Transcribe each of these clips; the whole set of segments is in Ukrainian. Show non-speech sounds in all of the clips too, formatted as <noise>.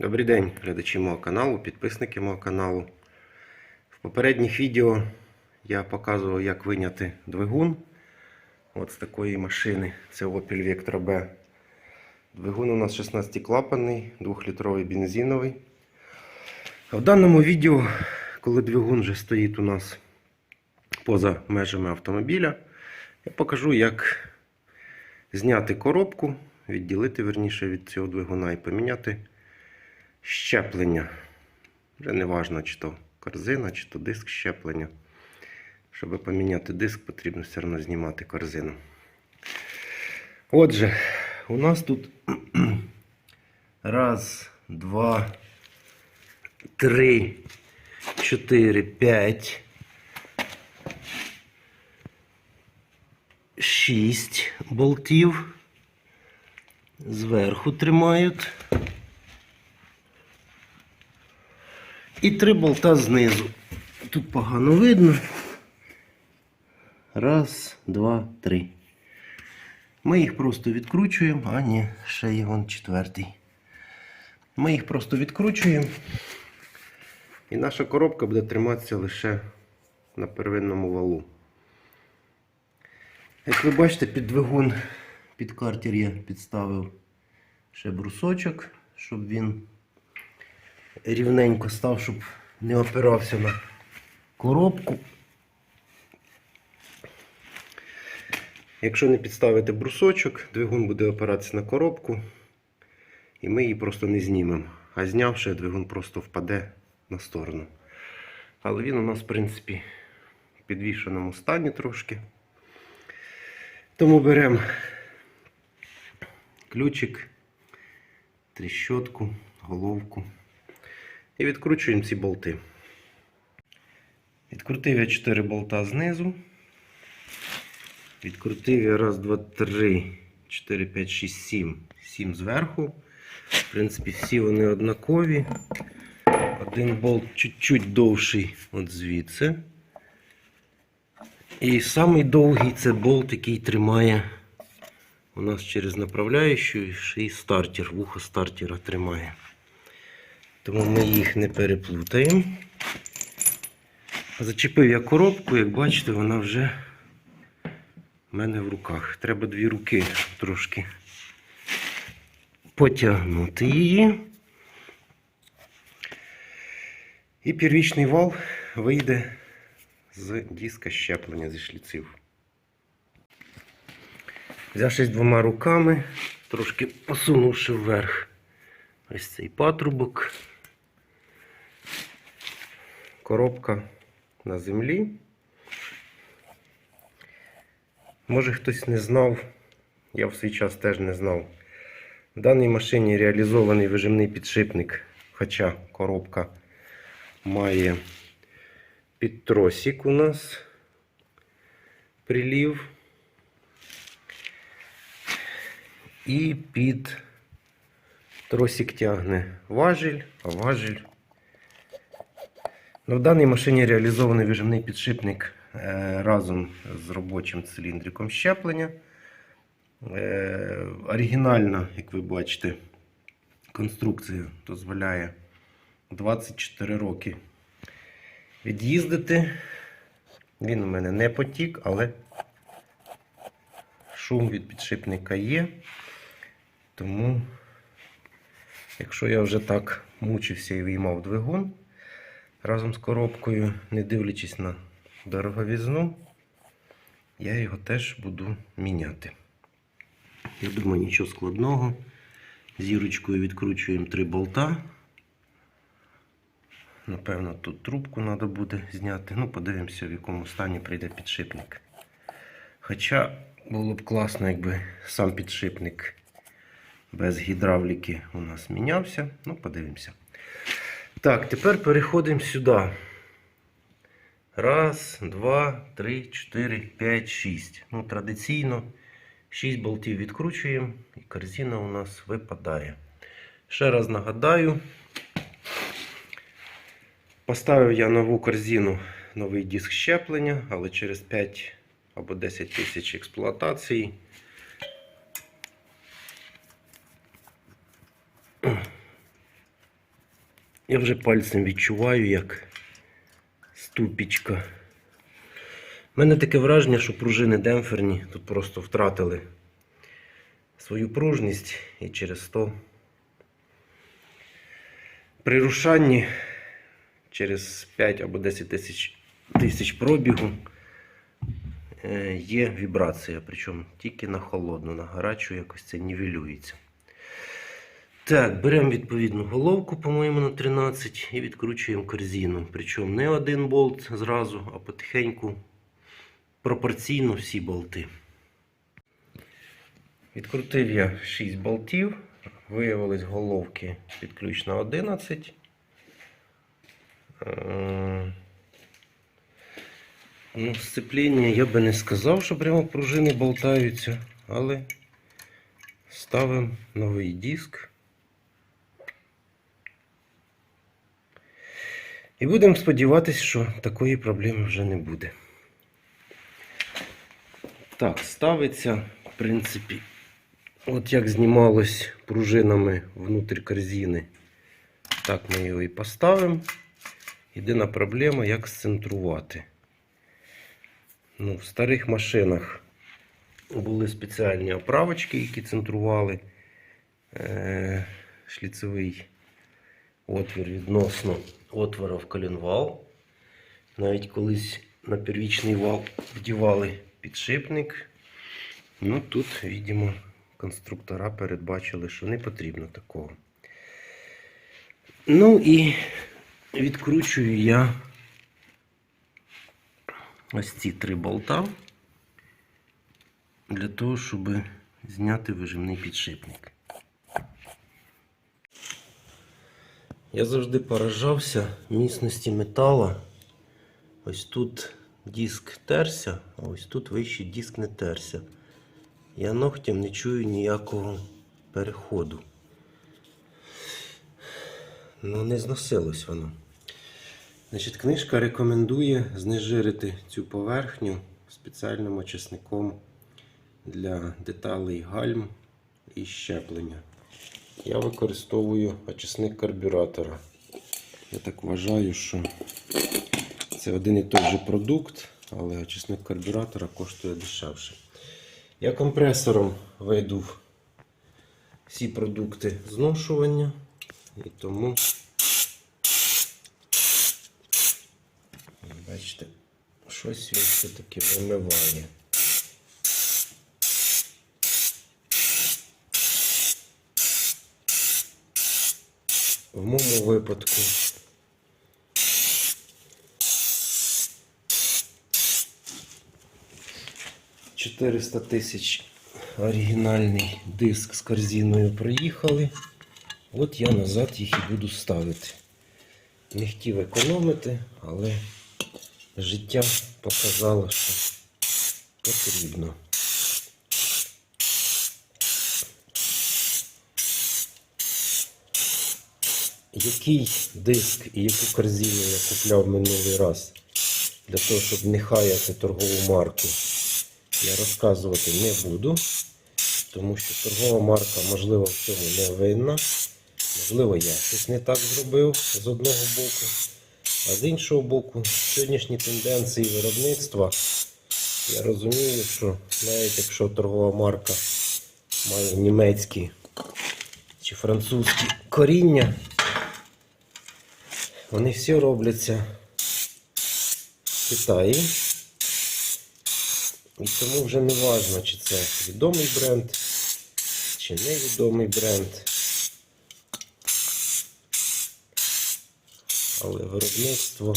Добрий день, глядачі мого каналу, підписники мого каналу. В попередніх відео я показував, як виняти двигун от з такої машини. Це Opel Vectra B. Двигун у нас 16-клапанний, 2-літровий бензиновий. А в даному відео, коли двигун вже стоїть у нас поза межами автомобіля, я покажу, як зняти коробку, відділити верніше від цього двигуна і поміняти щеплення. Вже не важно, чи то корзина, чи то диск щеплення. Щоб поміняти диск, потрібно все одно знімати корзину. Отже, у нас тут <clears throat> раз, два, три, чотири, п'ять, шість болтів. Зверху тримають. І три болта знизу. Тут погано видно. Раз, два, три. Ми їх просто відкручуємо, а ні, ще є вон четвертий. Ми їх просто відкручуємо. І наша коробка буде триматися лише на первинному валу. Як ви бачите, під двигун, під картер я підставив ще брусочок, щоб він рівненько став, щоб не опирався на коробку. Якщо не підставити брусочок, двигун буде опиратися на коробку, і ми її просто не знімемо. А знявши, двигун просто впаде на сторону. Але він у нас, в принципі, в підвішеному стані трошки. Тому беремо ключик, тріщотку, головку. І відкручуємо ці болти. Відкрутив я 4 болта знизу. Відкрутив я раз, два, три, 4, 5, 6, 7. 7 зверху. В принципі, всі вони однакові. Один болт чуть-чуть довший от звідси. І самий довгий це болт, який тримає у нас через направляючу і стартер, вухо стартера тримає. Тому ми їх не переплутаємо. Зачепив я коробку, як бачите, вона вже в мене в руках. Треба дві руки трошки потягнути її. І первічний вал вийде з диска щеплення зі шліців. Взявшись двома руками, трошки посунувши вверх ось цей патрубок, коробка на землі. Може хтось не знав, я в свій час теж не знав. В даній машині реалізований вижимний підшипник, хоча коробка має підтросик у нас прилів. І під тросик тягне важіль, а важіль. Ну, в даній машині реалізований вижимний підшипник е, разом з робочим циліндриком щеплення. Е, оригінальна, як ви бачите, конструкція дозволяє 24 роки від'їздити. Він у мене не потік, але шум від підшипника є. Тому, якщо я вже так мучився і виймав двигун разом з коробкою, не дивлячись на дороговізну, я його теж буду міняти. Я думаю, нічого складного. Зірочкою відкручуємо три болта. Напевно, тут трубку треба буде зняти. Ну, подивимося, в якому стані прийде підшипник. Хоча було б класно, якби сам підшипник без гідравліки у нас мінявся. Ну, подивимося. Так, тепер переходимо сюди. Раз, два, три, чотири, п'ять, шість. Ну, традиційно 6 болтів відкручуємо і корзина у нас випадає. Ще раз нагадаю, поставив я нову корзину, новий диск щеплення, але через 5 або 10 тисяч експлуатації Я вже пальцем відчуваю, як ступічка. У мене таке враження, що пружини демпферні тут просто втратили свою пружність і через то при рушанні через 5 або 10 тисяч, тисяч пробігу е, є вібрація, причому тільки на холодну, на гарячу якось це нівелюється. Так, беремо відповідну головку, по-моєму, на 13 і відкручуємо корзину. Причому не один болт зразу, а потихеньку пропорційно всі болти. Відкрутив я 6 болтів. Виявились головки під ключ на 11. Е, Ну, сцепління я би не сказав, що прямо пружини болтаються, але ставимо новий диск. І будемо сподіватися, що такої проблеми вже не буде. Так, ставиться, в принципі, от як знімалось пружинами внутрі корзини, так ми його і поставимо. Єдина проблема, як сцентрувати. Ну, в старих машинах були спеціальні оправочки, які центрували е- шліцевий отвір відносно отвора в коленвал. Навіть колись на первічний вал вдівали підшипник. Ну тут, видимо, конструктора передбачили, що не потрібно такого. Ну і відкручую я ось ці три болта для того, щоб зняти вижимний підшипник. Я завжди поражався міцності метала. Ось тут диск терся, а ось тут вищий диск не терся. Я ногтем не чую ніякого переходу. Ну, не зносилось воно. Значить, книжка рекомендує знежирити цю поверхню спеціальним очисником для деталей гальм і щеплення. Я використовую очисник карбюратора. Я так вважаю, що це один і той же продукт, але очисник карбюратора коштує дешевше. Я компресором вийду всі продукти зношування і тому, бачите, щось він все-таки вимиває. В моєму випадку Чотириста тисяч оригінальний диск з корзиною проїхали. От я назад їх і буду ставити. Не хотів економити, але життя показало, що потрібно. Який диск і яку корзину я купляв минулий раз для того, щоб не хаяти торгову марку, я розказувати не буду, тому що торгова марка, можливо, в цьому не винна. Можливо, я щось не так зробив з одного боку, а з іншого боку, сьогоднішні тенденції виробництва. Я розумію, що навіть якщо торгова марка має німецькі чи французькі коріння, вони всі робляться в Китаї. І тому вже не важно, чи це відомий бренд, чи невідомий бренд. Але виробництво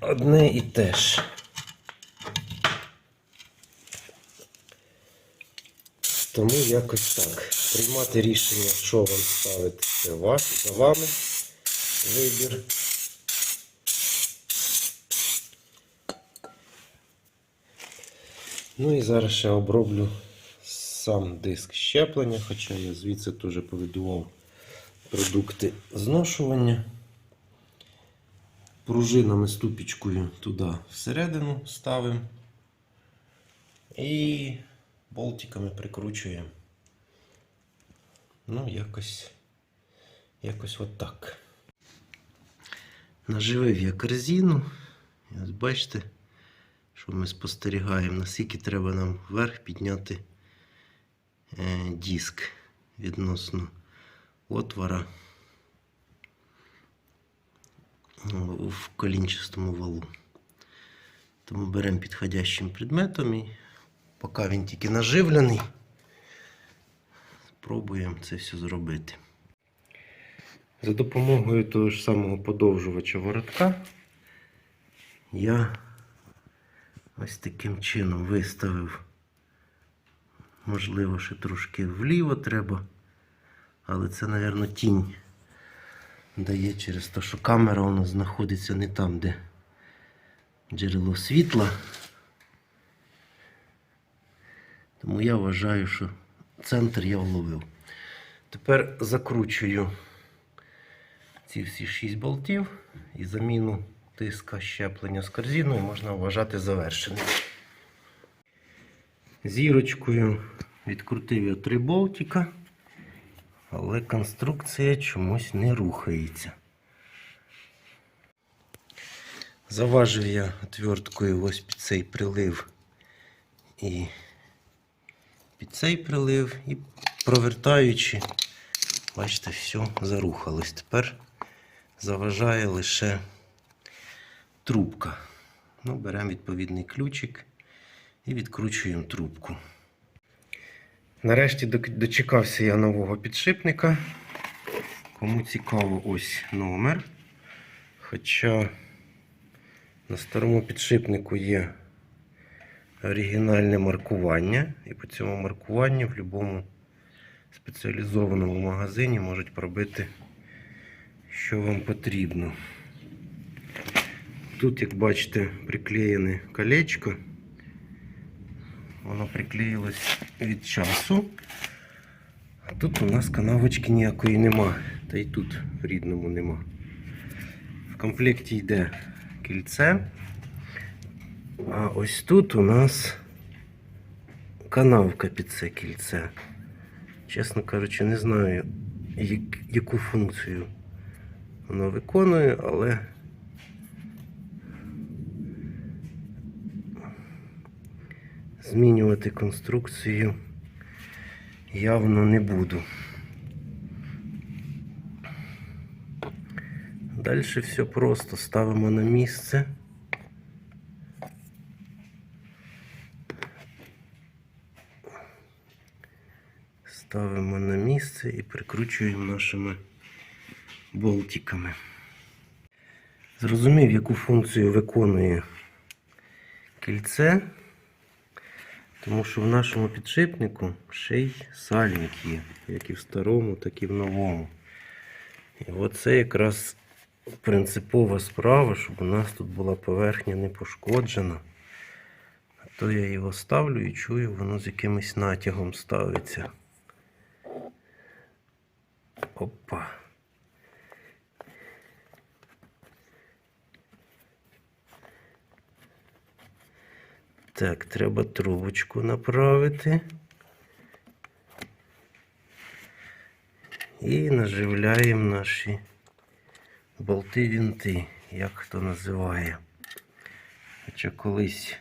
одне і те ж. Тому якось так. Приймати рішення, що вам ставити, це ваш, за вами вибір. Ну і зараз ще оброблю сам диск щеплення, хоча я звідси теж повидував продукти зношування. Пружинами ступічкою туди всередину ставимо і болтиками прикручуємо. Ну, якось, Якось от так. Наживив я корзину. І ось бачите, що ми спостерігаємо, наскільки треба нам вверх підняти е, диск відносно отвора в колінчастому валу. Тому беремо підходящим предметом і поки він тільки наживлений, спробуємо це все зробити. За допомогою того ж самого подовжувача воротка я ось таким чином виставив. Можливо, ще трошки вліво треба, але це, мабуть, тінь дає через те, що камера у нас знаходиться не там, де джерело світла. Тому я вважаю, що центр я вловив. Тепер закручую ці всі 6 болтів і заміну тиска щеплення з корзиною можна вважати завершеним. Зірочкою відкрутив я три болтика, але конструкція чомусь не рухається. Заважив я отверткою ось під цей прилив і під цей прилив і провертаючи, бачите, все зарухалось. Тепер заважає лише трубка. Ну, беремо відповідний ключик і відкручуємо трубку. Нарешті дочекався я нового підшипника. Кому цікаво, ось номер. Хоча на старому підшипнику є оригінальне маркування, і по цьому маркуванню в будь-якому спеціалізованому магазині можуть пробити, що вам потрібно. Тут, як бачите, приклеєне колечко. Воно приклеїлось від часу. А тут у нас канавочки ніякої нема. Та й тут в рідному нема. В комплекті йде кільце. А ось тут у нас канавка під це кільце. Чесно кажучи, не знаю, як- яку функцію воно виконує, але змінювати конструкцію явно не буду. Далі все просто ставимо на місце. Ставимо місце і прикручуємо нашими болтиками. Зрозумів, яку функцію виконує кільце, тому що в нашому підшипнику ще й сальник є, як і в старому, так і в новому. І оце якраз принципова справа, щоб у нас тут була поверхня не пошкоджена. А то я його ставлю і чую, воно з якимось натягом ставиться. Опа. Так, треба трубочку направити. І наживляємо наші болти вінти, як хто називає. Хоча колись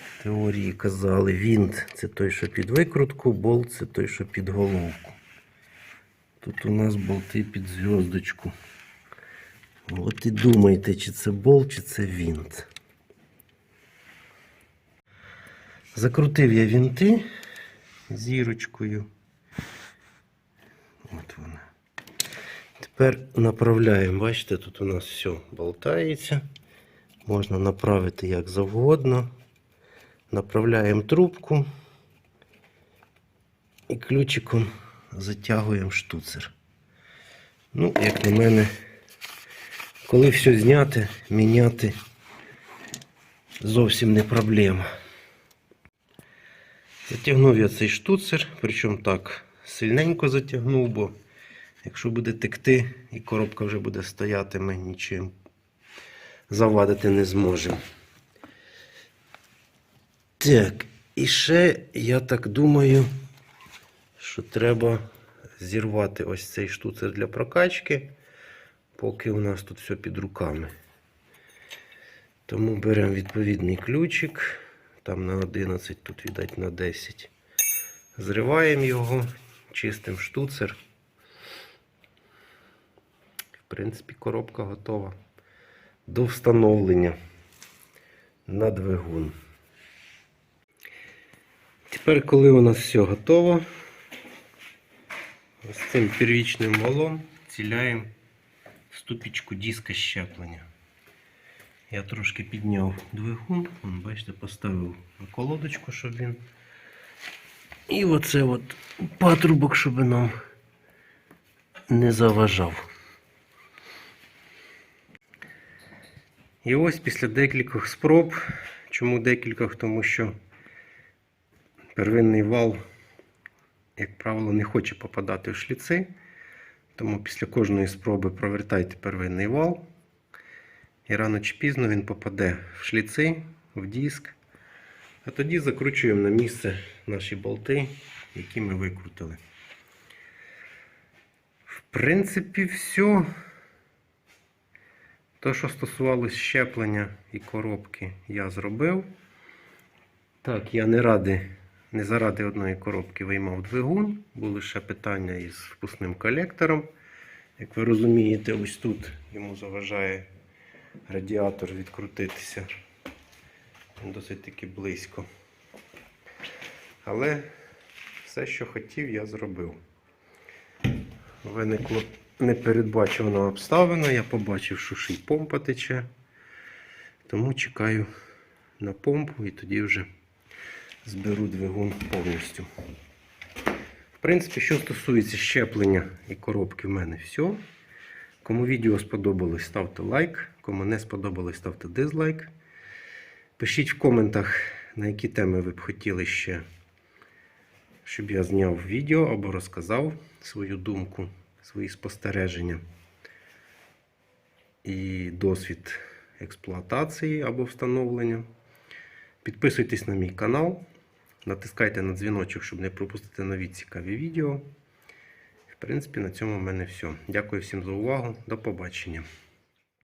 в теорії казали, вінт це той, що під викрутку, болт це той, що під головку. Тут у нас болти під зв'язочку. От і думайте, чи це болт, чи це вінт. Закрутив я вінти зірочкою. От вона. Тепер направляємо. Бачите, тут у нас все болтається. Можна направити як завгодно. Направляємо трубку і ключиком затягуємо штуцер. Ну, як на мене, коли все зняти, міняти зовсім не проблема. Затягнув я цей штуцер, причому так сильненько затягнув, бо якщо буде текти і коробка вже буде стояти, ми нічим завадити не зможемо. Так, і ще я так думаю, що треба зірвати ось цей штуцер для прокачки, поки у нас тут все під руками. Тому беремо відповідний ключик, там на 11, тут віддать на 10. Зриваємо його, чистим штуцер. В принципі, коробка готова до встановлення на двигун. Тепер, коли у нас все готово, з цим первічним валом ціляємо ступічку диска щеплення. Я трошки підняв двигун, Вон, бачите, поставив на колодочку, щоб він. І оце от патрубок, щоб нам не заважав. І ось після декількох спроб, чому декількох, тому що первинний вал, як правило, не хоче попадати в шліци. Тому після кожної спроби провертайте первинний вал. І рано чи пізно він попаде в шліци, в диск. А тоді закручуємо на місце наші болти, які ми викрутили. В принципі, все. Те, що стосувалось щеплення і коробки, я зробив. Так, я не ради, не заради одної коробки виймав двигун. Були ще питання із впускним колектором. Як ви розумієте, ось тут йому заважає радіатор відкрутитися. Він досить таки близько. Але все, що хотів, я зробив. Виникло непередбачувана обставина. Я побачив, що ще й помпа тече. Тому чекаю на помпу і тоді вже зберу двигун повністю. В принципі, що стосується щеплення і коробки, в мене все. Кому відео сподобалось, ставте лайк. Кому не сподобалось, ставте дизлайк. Пишіть в коментах, на які теми ви б хотіли ще, щоб я зняв відео або розказав свою думку, свої спостереження і досвід експлуатації або встановлення. Підписуйтесь на мій канал, натискайте на дзвіночок, щоб не пропустити нові цікаві відео. В принципі, на цьому в мене все. Дякую всім за увагу. До побачення.